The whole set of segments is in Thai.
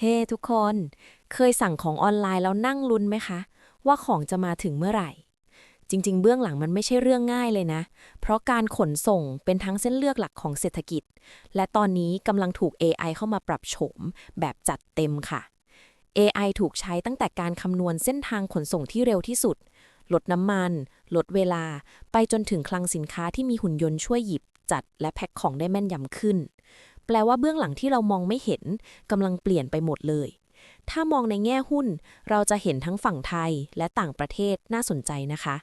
เฮ้ทุกคน เคยสั่งของออนไลน์แล้วนั่งลุ้นไหมคะ ว่าของจะมาถึงเมื่อไหร่ จริง ๆ เบื้องหลังมันไม่ใช่เรื่องง่ายเลยนะ เพราะการขนส่งเป็นทั้งเส้นเลือกหลักของเศรษฐกิจ และตอนนี้กำลังถูก AI เข้ามาปรับโฉมแบบจัดเต็มค่ะ AI ถูกใช้ตั้งแต่การคำนวณเส้นทางขนส่งที่เร็วที่สุด ลดน้ำมัน ลดเวลา ไปจนถึงคลังสินค้าที่มีหุ่นยนต์ช่วยหยิบจัดและแพ็คของได้แม่นยำขึ้น แปลว่าเบื้องหลังที่เรามองไม่เห็นกำลังเปลี่ยนไปหมดเลย ถ้ามองในแง่หุ้น เราจะเห็นทั้งฝั่งไทยและต่างประเทศน่าสนใจนะคะ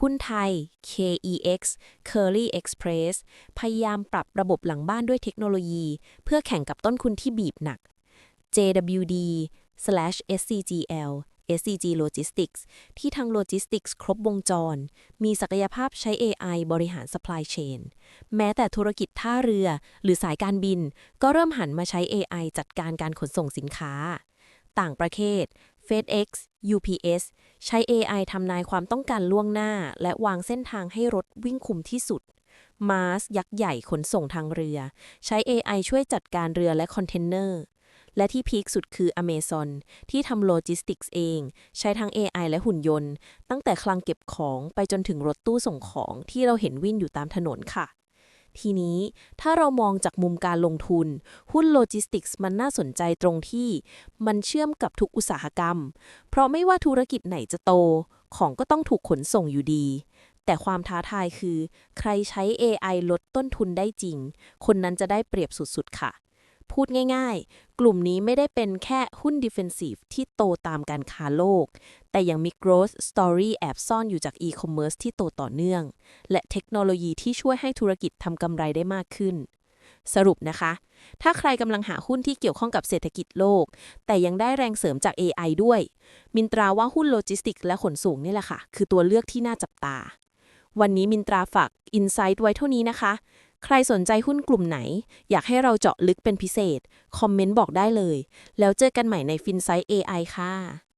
หุ้นไทย KEX Curly Express พยายามปรับระบบหลังบ้านด้วยเทคโนโลยี เพื่อแข่งกับต้นทุนที่บีบหนัก JWD/SCGL SCG Logistics ที่ทาง Logistics ครบวงจร มีศักยภาพใช้ AI บริหาร supply chain แม้แต่ธุรกิจท่าเรือ หรือสายการบิน ก็เริ่มหันมาใช้ AI จัดการการขนส่งสินค้า ต่างประเทศ FedEx UPS ใช้ AI ทำนายความต้องการล่วงหน้า และวางเส้นทางให้รถวิ่งคุมที่สุด Mars ยักษ์ใหญ่ขนส่งทางเรือ ใช้ AI ช่วยจัดการเรือและคอนเทนเนอร์ และที่พีคสุดคือ Amazon ที่ทำโลจิสติกส์เอง ใช้ทั้ง AI และหุ่นยนต์ ตั้งแต่คลังเก็บของไปจนถึงรถตู้ส่งของที่เราเห็นวิ่งอยู่ตามถนนค่ะ ทีนี้ถ้าเรามองจากมุมการลงทุน หุ้นโลจิสติกส์มันน่าสนใจตรงที่ มันเชื่อมกับทุกอุตสาหกรรม เพราะไม่ว่าธุรกิจไหนจะโต ของก็ต้องถูกขนส่งอยู่ดีแต่ความท้าทายคือ ใครใช้ AI ลดต้นทุนได้จริง คนนั้นจะได้เปรียบสุด ๆ ค่ะ พูดง่ายๆ กลุ่มนี้ไม่ได้เป็นแค่หุ้น defensive ที่โตตามการค้าโลก แต่ยังมี growth story แอบซ่อนอยู่จาก e-commerce ที่โตต่อเนื่อง และเทคโนโลยีที่ช่วยให้ธุรกิจทำกำไรได้มากขึ้น สรุปนะคะ ถ้าใครกำลังหาหุ้นที่เกี่ยวข้องกับเศรษฐกิจโลก แต่ยังได้แรงเสริมจาก AI ด้วย มินตราว่าหุ้นโลจิสติกส์และขนส่งนี่แหละค่ะ คือตัวเลือกที่น่าจับตา วันนี้มินตราฝาก Insight ไว้เท่านี้นะคะ ใครสนใจหุ้นกลุ่มไหน อยากให้เราเจาะลึกเป็นพิเศษ คอมเมนต์บอกได้เลย แล้วเจอกันใหม่ใน FinSight AI ค่ะ